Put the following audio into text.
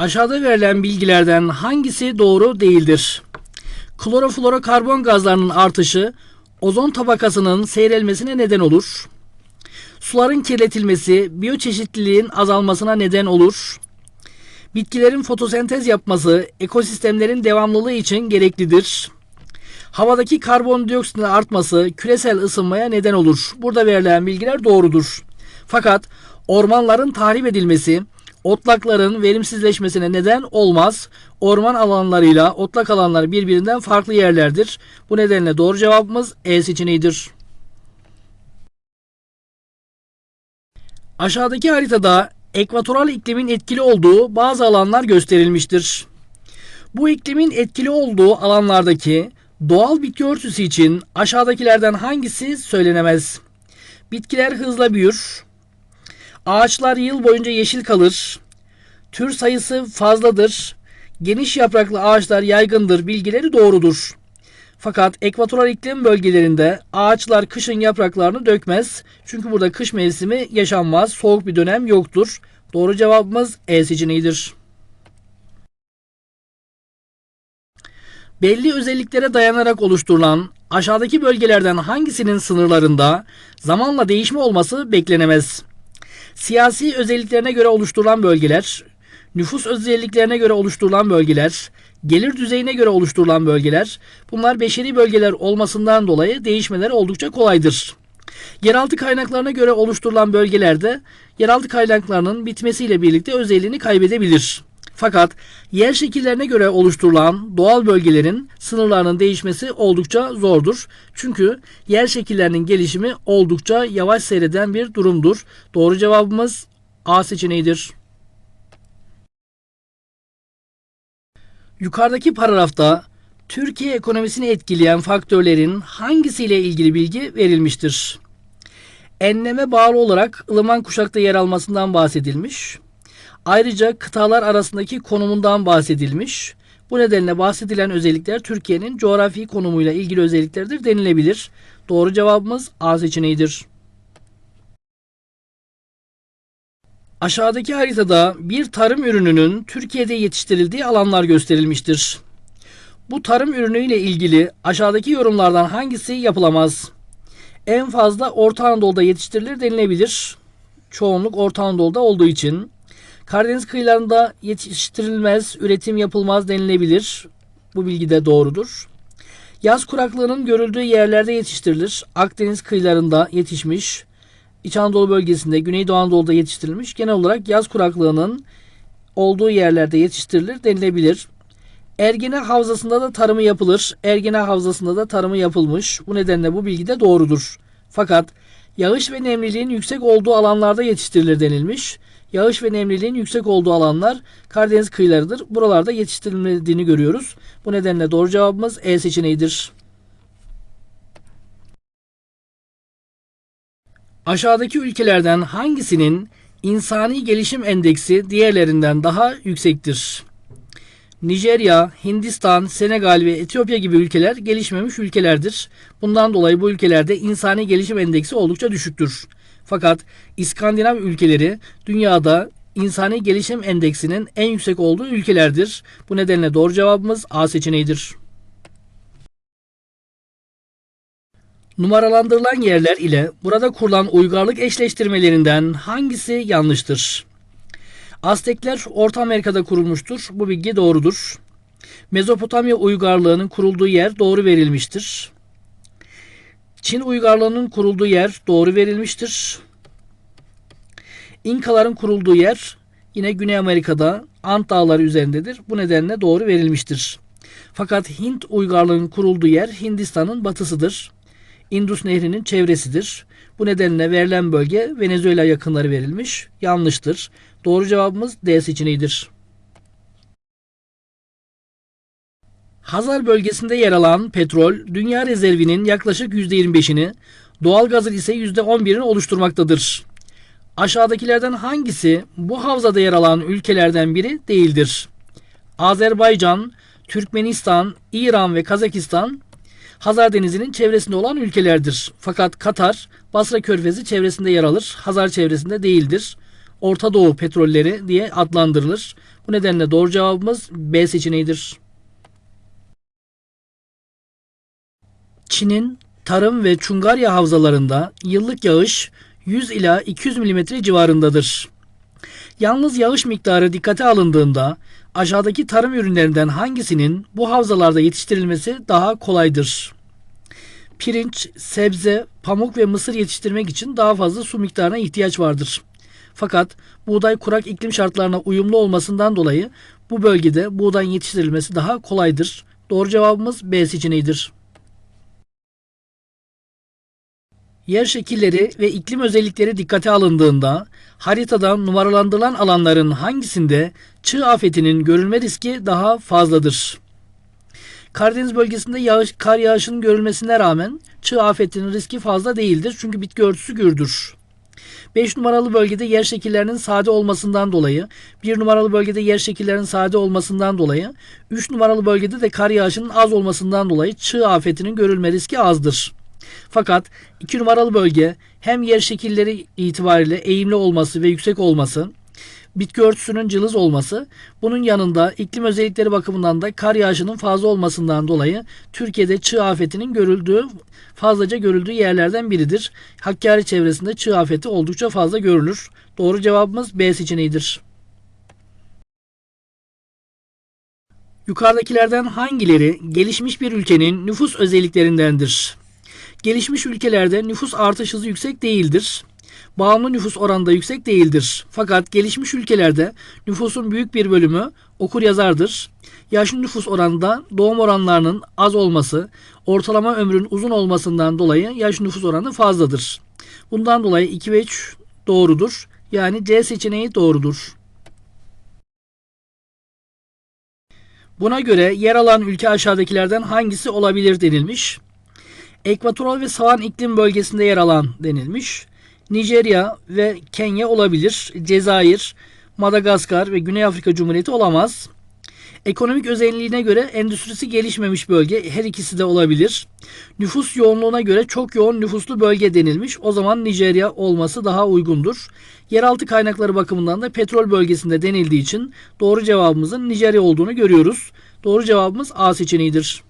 Aşağıda verilen bilgilerden hangisi doğru değildir? Kloroflorokarbon gazlarının artışı ozon tabakasının seyrelmesine neden olur. Suların kirletilmesi biyoçeşitliliğin azalmasına neden olur. Bitkilerin fotosentez yapması ekosistemlerin devamlılığı için gereklidir. Havadaki karbondioksitin artması küresel ısınmaya neden olur. Burada verilen bilgiler doğrudur. Fakat ormanların tahrip edilmesi otlakların verimsizleşmesine neden olmaz. Orman alanlarıyla otlak alanları birbirinden farklı yerlerdir. Bu nedenle doğru cevabımız E seçeneğidir. Aşağıdaki haritada ekvatoral iklimin etkili olduğu bazı alanlar gösterilmiştir. Bu iklimin etkili olduğu alanlardaki doğal bitki örtüsü için aşağıdakilerden hangisi söylenemez? Bitkiler hızla büyür. Ağaçlar yıl boyunca yeşil kalır. Tür sayısı fazladır. Geniş yapraklı ağaçlar yaygındır. Bilgileri doğrudur. Fakat ekvatoral iklim bölgelerinde ağaçlar kışın yapraklarını dökmez. Çünkü burada kış mevsimi yaşanmaz. Soğuk bir dönem yoktur. Doğru cevabımız E seçeneğidir. Belli özelliklere dayanarak oluşturulan aşağıdaki bölgelerden hangisinin sınırlarında zamanla değişme olması beklenemez? Siyasi özelliklerine göre oluşturulan bölgeler, nüfus özelliklerine göre oluşturulan bölgeler, gelir düzeyine göre oluşturulan bölgeler, bunlar beşeri bölgeler olmasından dolayı değişmeleri oldukça kolaydır. Yeraltı kaynaklarına göre oluşturulan bölgelerde yeraltı kaynaklarının bitmesiyle birlikte özelliğini kaybedebilir. Fakat yer şekillerine göre oluşturulan doğal bölgelerin sınırlarının değişmesi oldukça zordur. Çünkü yer şekillerinin gelişimi oldukça yavaş seyreden bir durumdur. Doğru cevabımız A seçeneğidir. Yukarıdaki paragrafta Türkiye ekonomisini etkileyen faktörlerin hangisiyle ilgili bilgi verilmiştir? Enleme bağlı olarak ılıman kuşakta yer almasından bahsedilmiş. Ayrıca kıtalar arasındaki konumundan bahsedilmiş. Bu nedenle bahsedilen özellikler Türkiye'nin coğrafi konumuyla ilgili özelliklerdir denilebilir. Doğru cevabımız A seçeneğidir. Aşağıdaki haritada bir tarım ürününün Türkiye'de yetiştirildiği alanlar gösterilmiştir. Bu tarım ürünüyle ilgili aşağıdaki yorumlardan hangisi yapılamaz? En fazla Orta Anadolu'da yetiştirilir denilebilir. Çoğunluk Orta Anadolu'da olduğu için. Karadeniz kıyılarında yetiştirilmez, üretim yapılmaz denilebilir. Bu bilgi de doğrudur. Yaz kuraklığının görüldüğü yerlerde yetiştirilir. Akdeniz kıyılarında yetişmiş. İç Anadolu bölgesinde, Güneydoğu Anadolu'da yetiştirilmiş. Genel olarak yaz kuraklığının olduğu yerlerde yetiştirilir denilebilir. Ergene Havzası'nda da tarımı yapılır. Ergene Havzası'nda da tarımı yapılmış. Bu nedenle bu bilgi de doğrudur. Fakat yağış ve nemliliğin yüksek olduğu alanlarda yetiştirilir denilmiş. Yağış ve nemliliğin yüksek olduğu alanlar Karadeniz kıyılarıdır. Buralarda yetiştirilmediğini görüyoruz. Bu nedenle doğru cevabımız E seçeneğidir. Aşağıdaki ülkelerden hangisinin insani gelişim endeksi diğerlerinden daha yüksektir? Nijerya, Hindistan, Senegal ve Etiyopya gibi ülkeler gelişmemiş ülkelerdir. Bundan dolayı bu ülkelerde insani gelişim endeksi oldukça düşüktür. Fakat İskandinav ülkeleri dünyada insani gelişim endeksinin en yüksek olduğu ülkelerdir. Bu nedenle doğru cevabımız A seçeneğidir. Numaralandırılan yerler ile burada kurulan uygarlık eşleştirmelerinden hangisi yanlıştır? Aztekler Orta Amerika'da kurulmuştur. Bu bilgi doğrudur. Mezopotamya uygarlığının kurulduğu yer doğru verilmiştir. Çin uygarlığının kurulduğu yer doğru verilmiştir. İnkaların kurulduğu yer yine Güney Amerika'da Ant Dağları üzerindedir. Bu nedenle doğru verilmiştir. Fakat Hint uygarlığının kurulduğu yer Hindistan'ın batısıdır. Indus Nehri'nin çevresidir. Bu nedenle verilen bölge Venezuela yakınları verilmiş. Yanlıştır. Doğru cevabımız D seçeneğidir. Hazar bölgesinde yer alan petrol dünya rezervinin yaklaşık %25'ini, doğalgazın ise %11'ini oluşturmaktadır. Aşağıdakilerden hangisi bu havzada yer alan ülkelerden biri değildir? Azerbaycan, Türkmenistan, İran ve Kazakistan Hazar Denizi'nin çevresinde olan ülkelerdir. Fakat Katar, Basra Körfezi çevresinde yer alır. Hazar çevresinde değildir. Orta Doğu petrolleri diye adlandırılır. Bu nedenle doğru cevabımız B seçeneğidir. Çin'in tarım ve Çungarya havzalarında yıllık yağış 100 ila 200 mm civarındadır. Yalnız yağış miktarı dikkate alındığında aşağıdaki tarım ürünlerinden hangisinin bu havzalarda yetiştirilmesi daha kolaydır? Pirinç, sebze, pamuk ve mısır yetiştirmek için daha fazla su miktarına ihtiyaç vardır. Fakat buğday kurak iklim şartlarına uyumlu olmasından dolayı bu bölgede buğdayın yetiştirilmesi daha kolaydır. Doğru cevabımız B seçeneğidir. Yer şekilleri ve iklim özellikleri dikkate alındığında haritada numaralandırılan alanların hangisinde çığ afetinin görülme riski daha fazladır? Karadeniz bölgesinde yağış, kar yağışının görülmesine rağmen çığ afetinin riski fazla değildir çünkü bitki örtüsü gürdür. 5 numaralı bölgede yer şekillerinin sade olmasından dolayı, 1 numaralı bölgede yer şekillerinin sade olmasından dolayı, 3 numaralı bölgede de kar yağışının az olmasından dolayı çığ afetinin görülme riski azdır. Fakat 2 numaralı bölge hem yer şekilleri itibariyle eğimli olması ve yüksek olması, bitki örtüsünün cılız olması, bunun yanında iklim özellikleri bakımından da kar yağışının fazla olmasından dolayı Türkiye'de çığ afetinin görüldüğü, fazlaca görüldüğü yerlerden biridir. Hakkari çevresinde çığ afeti oldukça fazla görülür. Doğru cevabımız B seçeneğidir. Yukarıdakilerden hangileri gelişmiş bir ülkenin nüfus özelliklerindendir? Gelişmiş ülkelerde nüfus artış hızı yüksek değildir. Bağımlı nüfus oranı da yüksek değildir. Fakat gelişmiş ülkelerde nüfusun büyük bir bölümü okur yazardır. Yaşlı nüfus oranında doğum oranlarının az olması, ortalama ömrün uzun olmasından dolayı yaş nüfus oranı fazladır. Bundan dolayı 2 ve 3 doğrudur. Yani C seçeneği doğrudur. Buna göre yer alan ülke aşağıdakilerden hangisi olabilir denilmiş. Ekvatoral ve savan iklim bölgesinde yer alan denilmiş. Nijerya ve Kenya olabilir. Cezayir, Madagaskar ve Güney Afrika Cumhuriyeti olamaz. Ekonomik özelliğine göre endüstrisi gelişmemiş bölge her ikisi de olabilir. Nüfus yoğunluğuna göre çok yoğun nüfuslu bölge denilmiş. O zaman Nijerya olması daha uygundur. Yeraltı kaynakları bakımından da petrol bölgesinde denildiği için doğru cevabımızın Nijerya olduğunu görüyoruz. Doğru cevabımız A seçeneğidir.